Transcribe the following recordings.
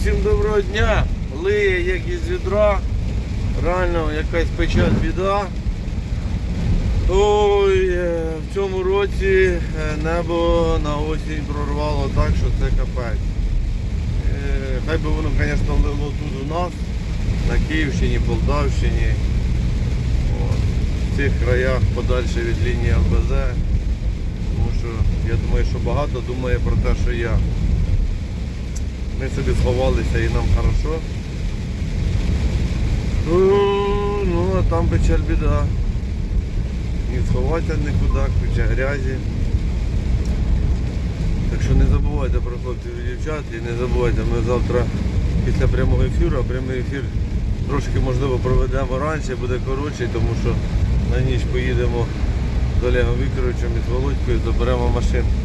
всім доброго дня. Лиє як із відра. Реально якась печаль біда. Ой, е, в цьому році е, небо на осінь прорвало так, що це капець. Е, Хай би воно, звісно, лило тут у нас, на Київщині, Полтавщині. В цих краях подальше від лінії ЛБЗ. Тому що я думаю, що багато думає про те, що я. Ми собі сховалися і нам хорошо. Ну, ну а там печаль біда. Не сховатися нікуди, куча грязі. Так що не забувайте про хлопців і дівчат і не забувайте, ми завтра після прямого ефіру, а прямий ефір трошки можливо проведемо раніше, буде коротший, тому що на ніч поїдемо з Олегом Вікторовичем і з Володькою, заберемо машинку.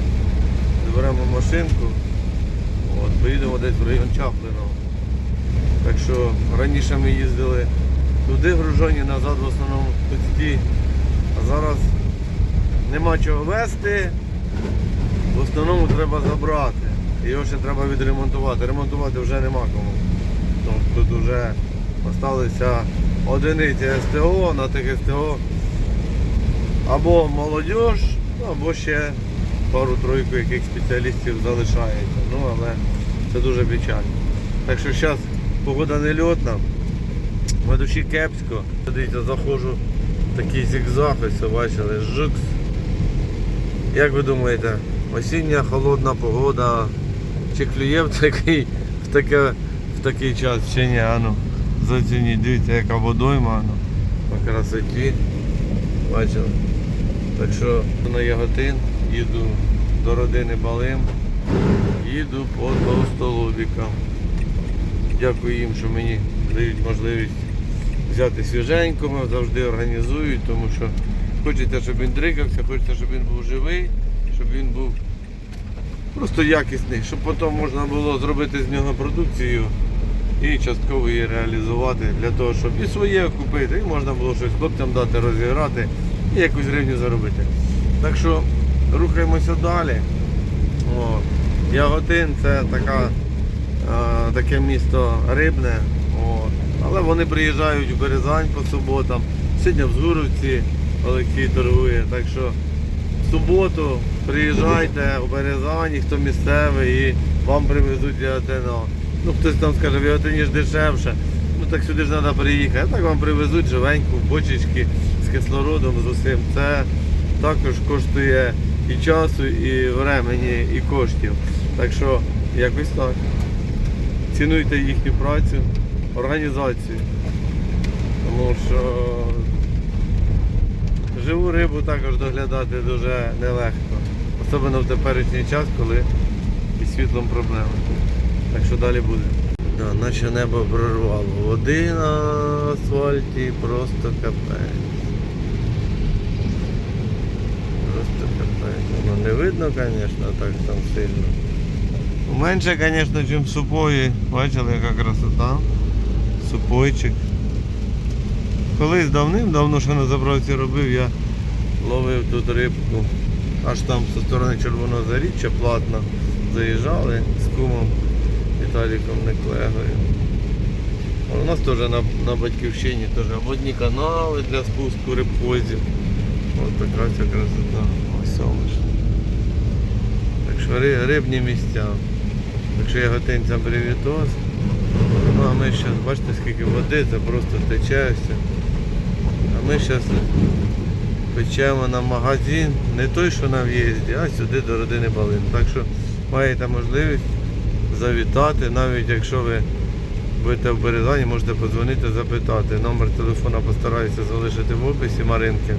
Заберемо машинку. Поїдемо десь в район Чаплиного. Так що раніше ми їздили туди гружені, назад в основному пусті. А зараз нема чого везти. В основному треба забрати. Його ще треба відремонтувати. Ремонтувати вже нема кому. Тобто Тут вже залишилися одиниці СТО, на тих СТО або молодь, або ще пару-тройку яких спеціалістів залишається. Ну, але це дуже печально. Так що зараз погода не льотна, на душі кепсько. Дивіться, заходжу в такий зігзаг, ось бачили, жукс. Як ви думаєте, осіння холодна погода чи клює в такий, в таке, в такий час чи ні? Ану, зацініть, дивіться, яка водойма, ану, по красоті. Бачили? Так що на Яготин їду до родини Балим, їду по Толстолобікам. Дякую їм, що мені дають можливість взяти свіженького, завжди організують, тому що хочеться, щоб він дрикався, хочеться, щоб він був живий, щоб він був просто якісний, щоб потім можна було зробити з нього продукцію і частково її реалізувати для того, щоб і своє купити, і можна було щось хлопцям дати, розіграти і якусь гривню заробити. Так що рухаємося далі. О, Яготин це така, таке місто рибне. Але вони приїжджають в Березань по суботам. Сьогодні в Згуровці Олексій торгує. Так що в суботу приїжджайте в Березані, хто місцевий, і вам привезуть яготино. Ну хтось там скаже, в Яготині ж дешевше. Ну так сюди ж треба приїхати. А так вам привезуть живеньку, бочечки з кислородом, з усім. Це також коштує і часу, і времені, і коштів. Так що якось так. Цінуйте їхню працю, організацію. Тому що живу рибу також доглядати дуже нелегко. Особливо в теперішній час, коли із світлом проблеми. Так що далі буде. Да, наче небо прорвало. Води на асфальті просто капець. Просто капець. Воно не видно, звісно, так там сильно. Менше, звісно, ніж супої. Бачили, яка красота. Супойчик. Колись давним-давно, що на заправці робив, я ловив тут рибку. Аж там зі сторони Червоного заріччя платно заїжджали з кумом Віталіком Неклегою. У нас теж на, на батьківщині теж водні канали для спуску рибхозів. Ось така ця красота. Ось лиш. Так що рибні місця. Так що я готинцям привітос. Ну а ми зараз, бачите, скільки води, це просто тече. А ми зараз печемо на магазин, не той, що на в'їзді, а сюди до родини Балин. Так що маєте можливість завітати, навіть якщо ви будете в Березані, можете подзвонити, запитати. Номер телефона постараюся залишити в описі Маринки.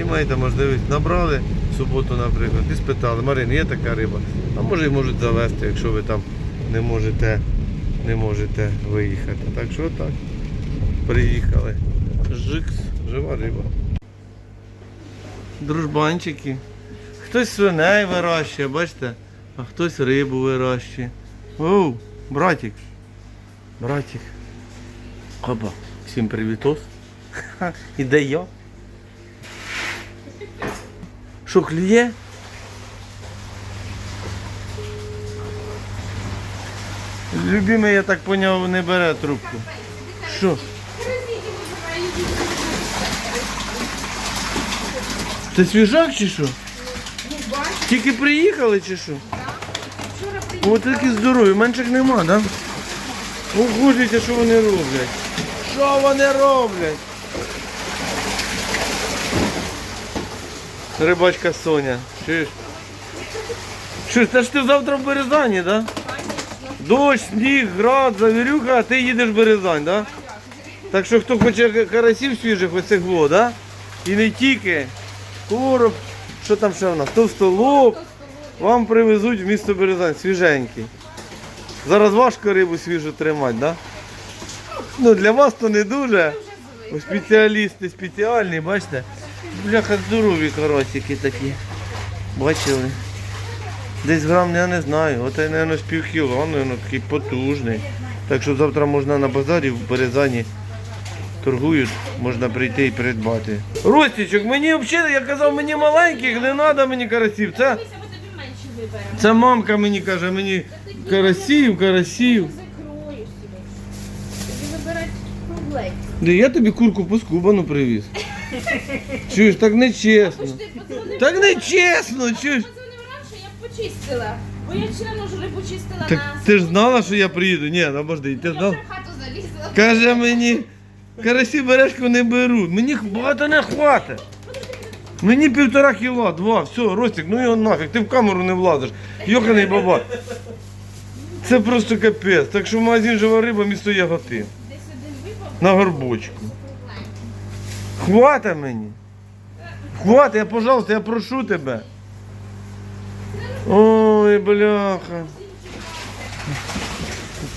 І маєте можливість набрали в суботу, наприклад, і спитали, Марин, є така риба, а може і можуть завести, якщо ви там не можете, не можете виїхати. Так що так. Приїхали. Жикс, жива риба. Дружбанчики. Хтось свиней вирощує, бачите, а хтось рибу вирощує. Оу, братик. Братик. Опа, всім привітос. Ха, І де я? Що, клює? Любимий, я так поняв, не бере трубку. Що? Це свіжак чи що? Тільки приїхали чи що? О, такі здорові, менших нема, да? О, що вони роблять. Що вони роблять? Рибачка Соня, чуєш? Що, це ж ти завтра в Березані, да? Дощ, сніг, град, завірюха, а ти їдеш в Березань, да? Так що хто хоче карасів свіжих оцих во, да? І не тільки. Короб, що там ще в нас? Товстолоб. Вам привезуть в місто Березань, свіженький. Зараз важко рибу свіжу тримати, да? Ну для вас то не дуже. Спеціалісти спеціальні, бачите? Бляха здорові карасики такі. Бачили? Десь грам я не знаю. Оце, мабуть, з пів кіло, мабуть, такий потужний. Так що завтра можна на базарі в Березані торгують, можна прийти і придбати. Ростічок, мені взагалі, я казав, мені маленьких, не треба мені карасів. Це, це мамка мені каже, мені карасів, карасів. Де я тобі курку поскубану привіз. Чуєш, так не чесно. Так не чесно, чуєш. подзвонив раніше, я б почистила. Бо я член уже рибу чистила Так на... ти ж знала, що я приїду? Ні, ну подожди, ти Я знав? вже в хату залізла. Каже мені, карасі бережку не беруть. Мені багато не хватить. Мені півтора кіла, два, все, Ростик, ну його нафіг, ти в камеру не влазиш. Йоханий баба. Це просто капець. Так що в магазин жива риба, місто Яготи. Десь один випав. На горбочку. Хвата мені. Хвата, я, пожалуйста, я прошу тебе. Ой, бляха.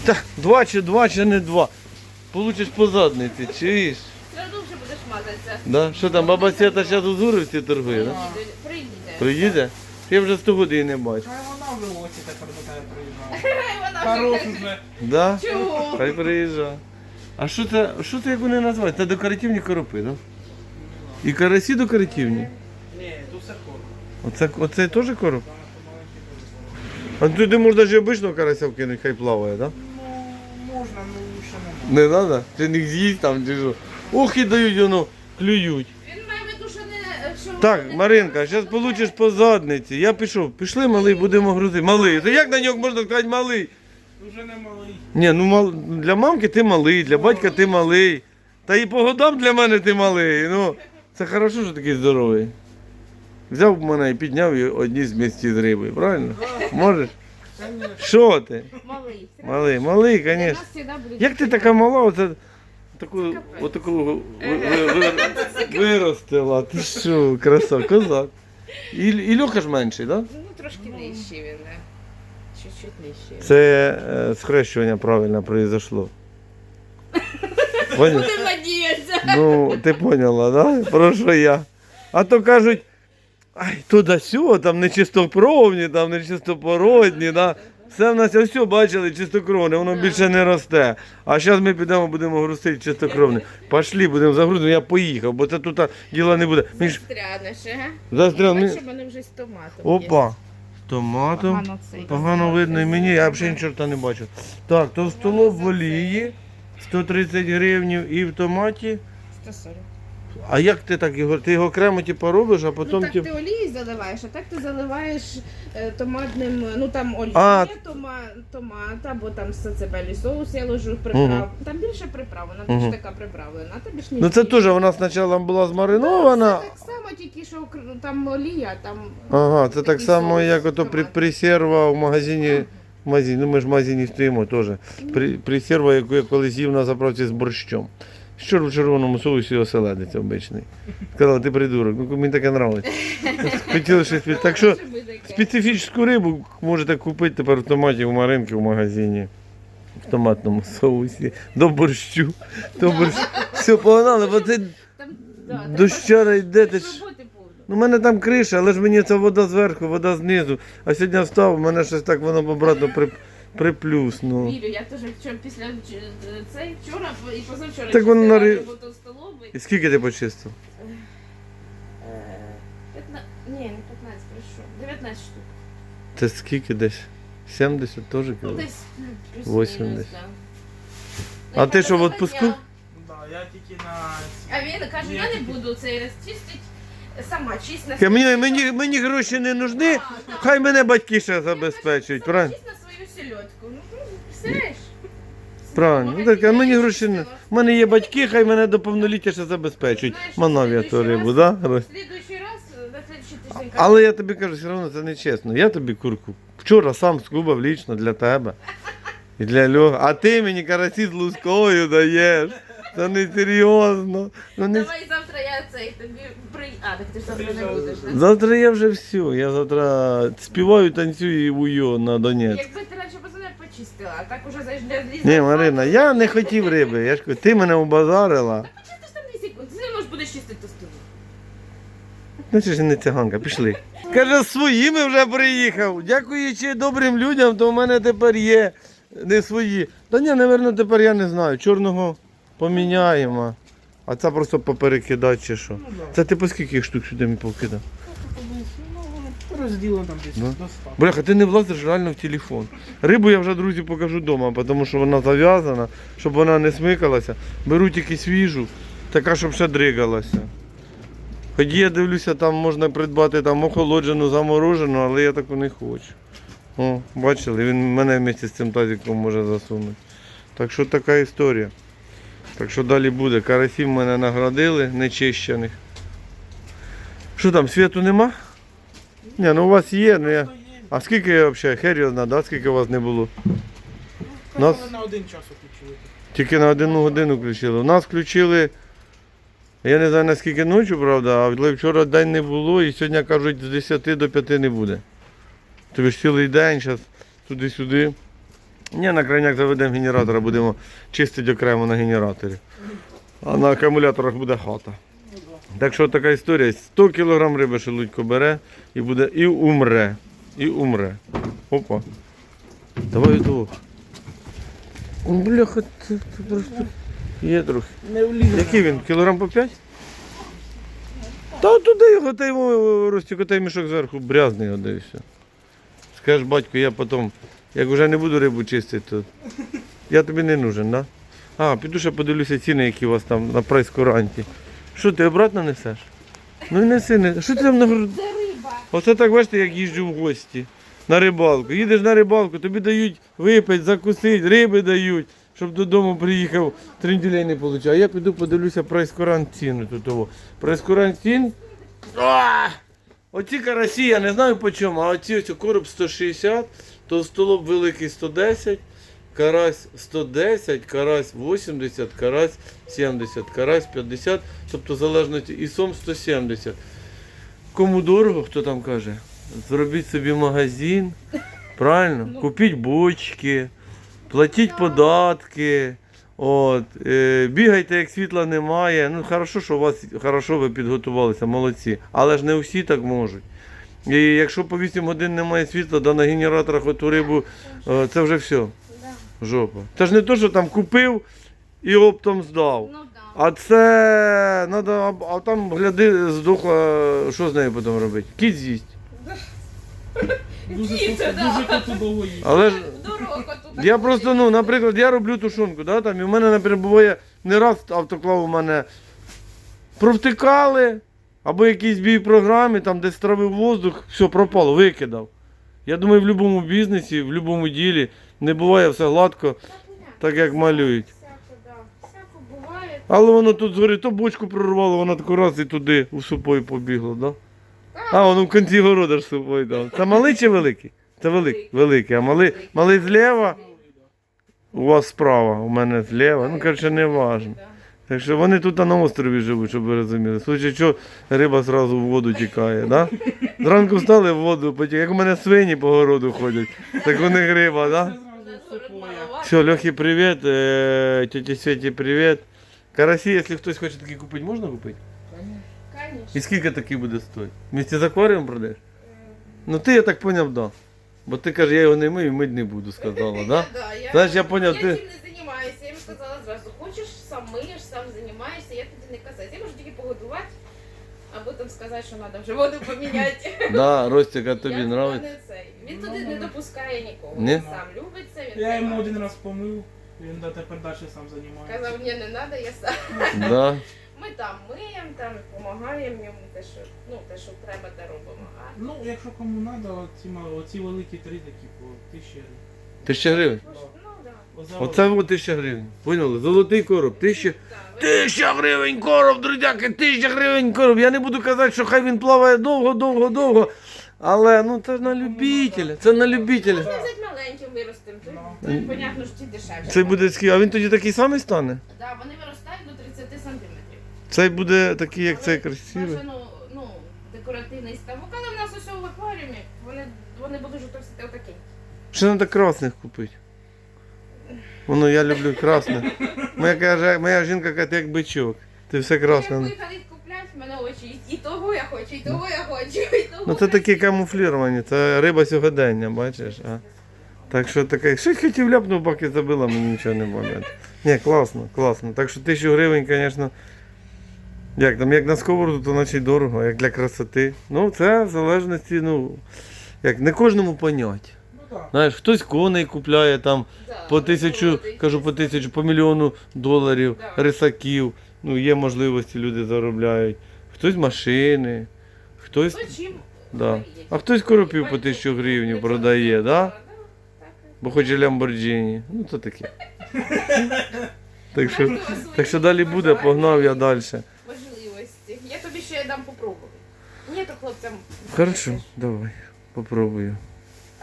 Та, два чи два, чи не два. Получиш по задниці, чуєш? Все одно вже будеш мазатися. Да? Що там, баба Свята зараз у Зуровці торгує, да? Приїде. Приїде? Я вже 100 годин не бачу. Хай вона в році тепер до тебе приїжджає. Вона вже Хорош. Да? Чого? Хай приїжджає. А що це, що це як вони називають? Це декоративні коропи, да? І карасі декоративні. Ні, тут все корм. Оце, оце теж короб? А туди можна ж обичного карася вкинути, хай плаває, так? Ну, можна, ну ще не Не треба? Ти не з'їсть там чи що? Ох і дають воно, клюють. Він має виду, що не... Що Так, Маринка, зараз получиш по задниці. Я пішов. Пішли, малий, будемо грузити. Малий. Та як на нього можна сказати малий? Уже не малий. Ні, ну мал... для мамки ти малий, для батька ти малий. Та і по годам для мене ти малий. Ну, це хорошо, що такий здоровий. Взяв мене і підняв і одні з місті з риби, правильно? Можеш? Що ти? Малий. Малий, малий, звісно. Як ти така мала, оце таку, отаку ви- ви- ви- виростила? Ти що, краса, козак. І, і Льоха ж менший, так? Да? Ну, трошки нижчий він, да. Чуть-чуть нижчий. Це е, схрещування правильно произошло. Поняв? Будемо надіятися. Ну, ти поняла, да? Про що я? А то кажуть, ай, то да сьо, там нечистокровні, там нечистопородні, да? Все в нас все бачили чистокровне, воно більше не росте. А зараз ми підемо, будемо грустити чистокровне. Пошли, будемо загрузити, я поїхав, бо це тут діла не буде. Мені ж Бачиш, мені... мене вже з томатом Опа. Томатом. Погано цей. Погано видно і мені, я взагалі чорта не бачу. Так, то в столов в олії 130 гривнів і в томаті. 140. А як ти так його? Ти його окремо типу, робиш, а Ну потім так ті- ти олією заливаєш, а так ти заливаєш е, томатним, ну там олія, А. тома, томат, або там сацебелі соус я ложу приправ. Там більше приправ, вона більш Мгм. така приправлена, а там більш Ну це теж вона спочатку була змаринована. Це так само, тільки що ну, там олія, там Ага, це так такий само, соус як ото при, томат. пресерва в магазині. В магазині, ну ми ж в магазині стоїмо теж. При, пресерва, яку я колись їв на заправці з борщом. Що в червоному соусі оселедець обичний. Сказала, ти придурок, ну мені таке нравиться. Хотіли щось під- Так що специфічну рибу можете купити тепер в томаті в маринки в магазині. В томатному соусі. До борщу. До борщу. Все, погнали, бо це Там, да, йде. Ти ж... роботи повно. Ну, у мене там криша, але ж мені ця вода зверху, вода знизу. А сьогодні встав, у мене щось так воно обратно при, приплюсну. Вірю, я теж вчора після цей вчора і позавчора Так воно нари- роботу столовий. І скільки ти почистив? П'ятна... Ні, не 15 прийшов. 19 штук. Це скільки десь? 70 теж Ну, кіло. десь плюс 80. А ти що, в отпуску? Да, я тільки на... А він каже, я не буду цей раз чистити. Сама чисть на Мені, мені, мені гроші не нужні, хай мене батьки ще забезпечують, правильно? чисть на сельодку. Ну, представляєш? Правильно. Ну, так, а мені гроші не. У мене є батьки, хай мене до повноліття ще забезпечують. Знаєш, Манав я ту слідуючий рибу, раз- да? Слідуючий раз, на слідуючий тиждень. Але я тобі кажу, все одно це не чесно. Я тобі курку вчора сам скубав лічно для тебе. І для Льоги. А ти мені карасі з лускою даєш. Це не серйозно. Ну, не... Давай завтра я цей тобі при... А, так ти ж завтра не будеш. Завтра я вже все. Я завтра співаю, танцюю і уйо на Донець. Якби ти раніше позвонив, почистила, а так уже зайш для злізла. Ні, Марина, я не хотів риби. Я ж кажу, ти мене убазарила. Почисти ж там 2 секунди. Ти не можеш будеш чистити сторону. Ну це ж не циганка, пішли. Каже, з своїми вже приїхав. Дякуючи добрим людям, то в мене тепер є не свої. Та ні, напевно, тепер я не знаю. Чорного поміняємо. А це просто поперекидати чи що. Ну, да. Це ти по скільки штук сюди мені повкидав? Ну, розділено там десь Да. до 100. Бляха, ти не влазиш реально в телефон. Рибу я вже друзі покажу вдома, тому що вона зав'язана, щоб вона не смикалася. Беру тільки свіжу, така, щоб ще дригалася. Хоч я дивлюся, там можна придбати там охолоджену, заморожену, але я таку не хочу. О, бачили, він мене вместе з цим тазиком може засунути. Так що така історія. Так що далі буде. Карасів мене наградили, нечищених. Що там, світу нема? Ні, ну у вас є, ну я. А скільки взагалі херіозна, да? скільки у вас не було? Ну, Нас- на один час включили. Тільки на одну годину включили. У нас включили, я не знаю наскільки ночі, правда, але вчора день не було і сьогодні кажуть з 10 до 5 не буде. Тобі ж цілий день, зараз туди-сюди. Ні, на крайняк заведемо генератора, будемо чистити окремо на генераторі. А на акумуляторах буде хата. Так що така історія. 100 кг риби шелудько бере і буде і умре. І умре. Опа. Давай двох. Бляха, це, це просто є трохи. Не влізе. Який він? Кілограм по 5? Та туди його та йому Ростіко, та й мішок зверху брязний його, да і все. Скажеш, батько, я потім, як вже не буду рибу чистити, то я тобі не нужен, да? А, піду ще подивлюся ціни, які у вас там на прайс-куранті. Що ти обратно несеш? Ну і неси, не. Що ти там на гру- риба. Оце так бачите, як їжджу в гості на рибалку. Їдеш на рибалку, тобі дають випити, закусити, риби дають, щоб додому приїхав, три неділі не отримав. А я піду подивлюся прайскурант ціну тут. того. Прайскурант цін. Оці карасі, я не знаю по чому, а оці ось короб 160, толстолоб великий 110, карась 110, карась 80, карась 70, карась 50, тобто залежно і сом 170. Кому дорого, хто там каже, зробіть собі магазин, правильно? Купіть бочки, платіть податки. От, е, бігайте, як світла немає. Ну, хорошо, що у вас хорошо ви підготувалися, молодці. Але ж не всі так можуть. І якщо по 8 годин немає світла, да на генераторах оту рибу, е, це вже все. Жопа. Це ж не то, що там купив і оптом здав. Ну да. А це надо, а- а там гляди, здохла, що з нею потім робити? Кіт з'їсть. Дуже, Діти, тут- да. дуже тут довго їсти. Але ж тут. я просто, ну, наприклад, я роблю тушонку, да, там, і в мене, наприклад, буває не раз автоклав у мене провтикали, або якийсь бій програмі, там десь травив воздух, все, пропало, викидав. Я думаю, в будь-якому бізнесі, в будь-якому ділі не буває все гладко, так як малюють. Але воно тут згорить, то бочку прорвало, вона таку раз і туди у супой побігла, да? А, воно в кінці города ж супой дав. Це малий чи великий? Це великий. Великий. А малий, малий зліва, у вас справа, у мене зліва. Ну, коротше, не важно. Так що вони тут на острові живуть, щоб ви розуміли. В случае, що риба зразу в воду тікає, да? Зранку встали в воду, потім, як у мене свині по городу ходять, так у них риба, да? Все, Лехе, привет, э, тете Свете, привет. Карасі, якщо хтось хоче такі купити, можна купити? Конечно. І скільки такий буде стоїть? Вместе з акваріумом продаєш? Ну ти, я так поняв, да. Бо ти кажеш, я його не мию, мить не буду, сказала, да? Да, Знаєш, я поняв, ти- цим не займаюся. Я їм сказала зразу, хочеш, сам миєш, сам займаєшся, я тобі не казати. Я можу тільки погодувати, або там сказати, що треба вже воду поміняти. Да, Ростик, а тобі Я нравиться? не цей. Він туди не допускає нікого. Ні? Він сам любить це, він Я йому займається. один раз помив, він до тепер далі сам займається. Казав, мені не треба, я сам. Да. Ми там миємо, там допомагаємо йому те, що ну те, що треба, те робимо. А Ну, якщо кому треба, оці, оці великі три такі по тисячі гривень. Тисяча гривень. ну да. Оце от тисяча гривень. Поняли? Золотий короб. Тисяча. Тисяча гривень короб, друзяки, тисяча гривень короб. Я не буду казати, що хай він плаває довго, довго, довго. Але ну це на любителя. Це на любителя. Можна взяти маленьким виростим. То, Ну. понятно, що ті дешевші. Це буде такий, а він тоді такий самий стане? Да, вони виростають до 30 сантиметрів. Цей буде такий, як цей красивий. Бажано, ну, декоративний ставок, але в нас усе в акваріумі, вони, вони будуть вже товсити отакі. Ще треба красних купити. Воно я люблю красне. Моя, каже, моя жінка каже, як бичок. Ти все Як красне. виходить купляти, в мене очі, і, того я хочу, і того я хочу, і того. Ну це такі камуфліровані, це риба сьогодення, бачиш. А? Так що таке, що хотів ляпнув, баки забила, мені нічого не болить. Ні, класно, класно. Так що тисячу гривень, звісно. Як там, як на сковороду, то наче й дорого, як для красоти. Ну, це в залежності, ну, як не кожному понять. Ну. Знаєш, хтось коней купляє там Да, по тисячу, кажу, по тисячу, по мільйону доларів, Да. рисаків. Ну, є можливості, люди заробляють. Хтось машини, хтось. Ну? Да. А хтось коропів по тисячу гривень продає, да? Бо хоче Ламборджині. Ну то таке. Так що, так що далі буде, погнав я далі. Можливості. Я тобі ще дам попробувати. Ні, то хлопцям. Хорошо, давай, попробую.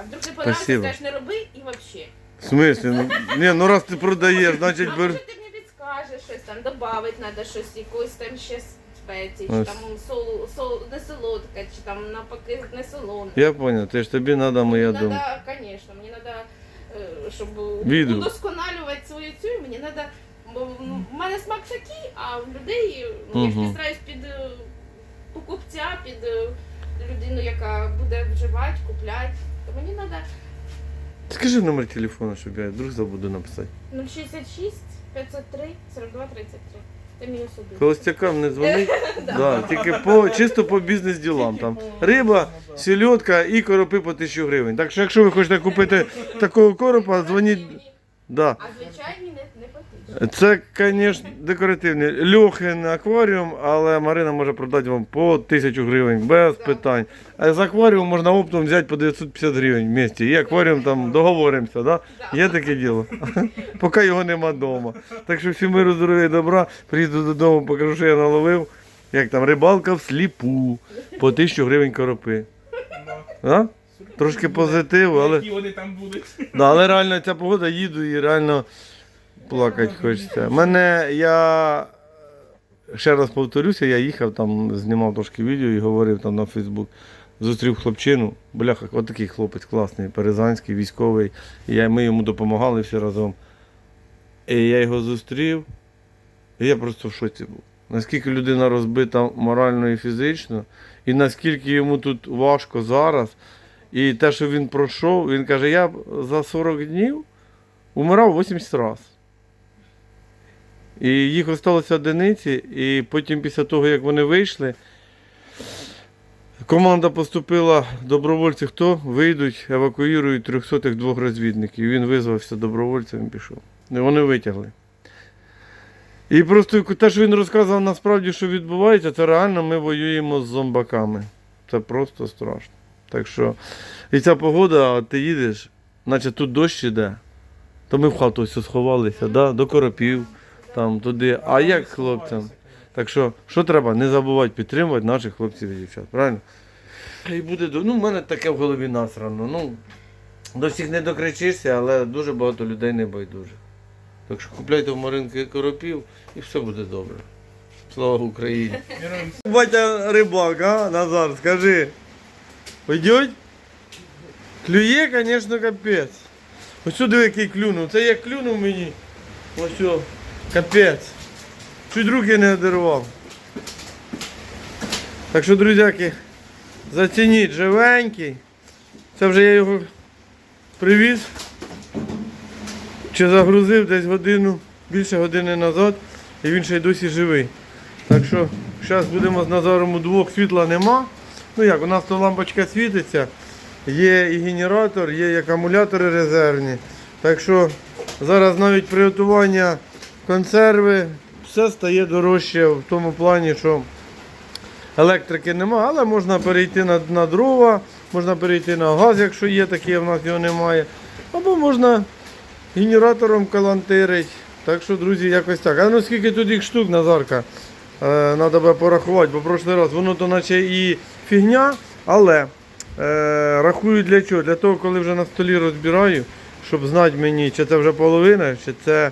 А вдруг не подобається, Спасибо. скажеш, не роби і взагалі. В смислі? Ну, ні, ну раз ти продаєш, значить А бер. може ти мені підскажеш щось там, додати треба щось, якусь там ще спеції, чи Ось. там сол, сол, не солодка, чи там навпаки не солонка. Я зрозумів, ти ж тобі треба моя Надо, думка. конечно, мені треба, щоб Відео. удосконалювати свою цю, мені треба, бо в мене смак такий, а в людей, ну, я ж Мгм. під е, покупця, під е, людину, яка буде вживати, купляти. То мені треба Скажи номер телефону, щоб я друг забуду написати. 066 503 42 33. Це мій особистий. Холостякам не дзвонить. Да, тільки по, чисто по бізнес-ділам. Там риба, сільотка і коропи по тисячу гривень. Так що якщо ви хочете купити такого коропа, дзвоніть. Да. А звичайні не. Це, звісно, декоративний льохин акваріум, але Марина може продати вам по тисячу гривень без питань. А з акваріум можна оптом взяти по 950 гривень в місті. І акваріум там договоримося, да? Є таке діло. Поки його нема вдома. Так що всім миру, здоров'я і добра. Приїду додому, покажу, що я наловив. Як там рибалка всліпу по тисячу гривень коропи. Да? Трошки позитиву, але. Які вони там будуть. Да, але реально ця погода їду і реально плакати хочеться. Мене я ще раз повторюся, я їхав там, знімав трошки відео і говорив там на Фейсбук. Зустрів хлопчину, бляха, от такий хлопець класний, перезанський, військовий. І я, ми йому допомагали всі разом. І я його зустрів, і я просто в шоці був. Наскільки людина розбита морально і фізично, і наскільки йому тут важко зараз. І те, що він пройшов, він каже, я за 40 днів умирав 80 разів. І їх осталося одиниці, і потім після того, як вони вийшли, команда поступила добровольці, хто вийдуть, евакуюють 300 двох розвідників. Він визвався добровольцем і пішов. І вони витягли. І просто те, що він розказував насправді, що відбувається, це реально ми воюємо з зомбаками. Це просто страшно. Так що, і ця погода, а ти їдеш, наче тут дощ іде, то ми в хату ось сховалися, да? до коропів, там, туди. А як хлопцям? Так що, що треба? Не забувати підтримувати наших хлопців і дівчат. Правильно? І буде, ну, в мене таке в голові насрано. Ну, до всіх не докричишся, але дуже багато людей не байдуже. Так що купляйте в Маринки коропів і все буде добре. Слава Україні! Батя рибак, а, Назар, скажи. Пойдет? Клює, звісно, капець. Ось сюди який клюнув. Це як клюнув мені. Ось о, капець. Чуть руки не одервав. Так що, друзяки, зацініть живенький. Це вже я його привіз. Чи загрузив десь годину, більше години назад, і він ще й досі живий. Так що зараз будемо з Назаром удвох, світла нема. Ну як, у нас то лампочка світиться, є і генератор, є і акумулятори резервні. Так що зараз навіть приготування консерви все стає дорожче в тому плані, що електрики нема, але можна перейти на, на дрова, можна перейти на газ, якщо є такі, в нас його немає. Або можна генератором калантирить. Так що, друзі, якось так. А ну скільки тут їх штук, Назарка? Е, би порахувати, бо в прошлий раз воно то наче і фігня, але е, рахую для чого? Для того, коли вже на столі розбираю, щоб знати мені, чи це вже половина, чи це.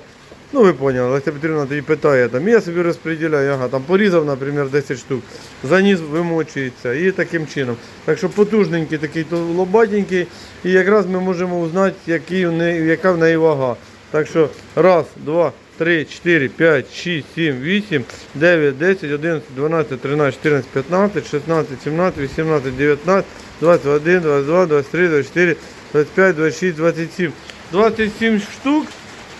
Ну ви поняли, Леся Петрівна тоді питає, там, я собі розподіляю, ага, там порізав, наприклад, 10 штук, заніс вимочується і таким чином. Так що потужненький такий то лобатенький, і якраз ми можемо узнати, який в неї, яка в неї вага. Так що раз, два, три, чотири, п'ять, шість, сім, вісім, дев'ять, десять, одинадцять, дванадцять, тринадцять, чотирнадцять, п'ятнадцять, шістнадцять, сімнадцять, вісімнадцять, дев'ятнадцять, двадцять один, двадцять два, двадцять три, двадцять чотири, двадцять п'ять, двадцять шість, двадцять сім. 27 штук,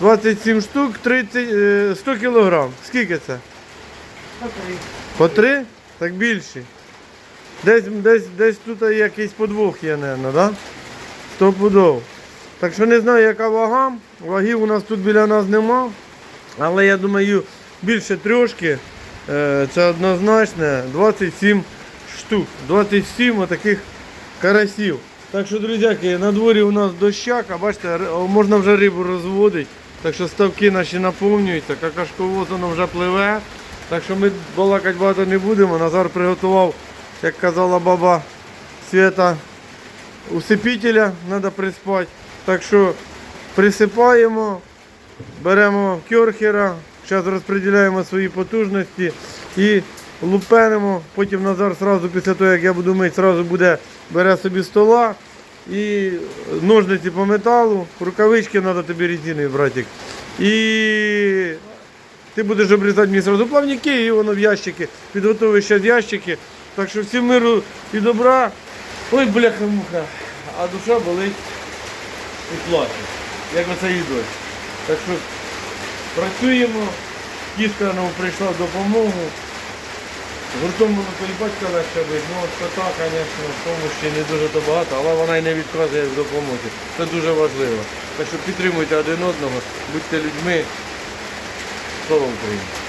27 штук, 30, е, 100 кілограм. Скільки це? По три? Так більше. Десь, десь, десь тут якийсь подвох є, мабуть, да? Стопудов. Так що не знаю, яка вага. Вагів у нас тут біля нас нема. Але я думаю, більше трьошки. Е, Це однозначно 27 штук. 27 отаких карасів. Так що, друзяки, на дворі у нас дощак, а бачите, можна вже рибу розводити. Так що ставки наші наповнюються, какашковоз воно вже пливе. Так що ми балакати багато не будемо. Назар приготував, як казала баба Свята, усипітеля, треба приспати. Так що присипаємо, беремо кьорхера, зараз розподіляємо свої потужності і лупенимо. Потім Назар сразу після того, як я буду мити, сразу буде, бере собі стола і ножниці по металу, рукавички треба тобі резинові, братик. І ти будеш обрізати мені сразу плавники і воно в ящики. Підготовиш ще ящики. Так що всім миру і добра. Ой, бляха муха. А душа болить і плаче. Як оце їдою. Так що працюємо. Кішка нам прийшла в допомогу. Гуртом монополі батька легше бить. Ну от кота, звісно, в тому ще не дуже то багато, але вона й не відказує в допомозі. Це дуже важливо. Так що підтримуйте один одного, будьте людьми. Слава Україні!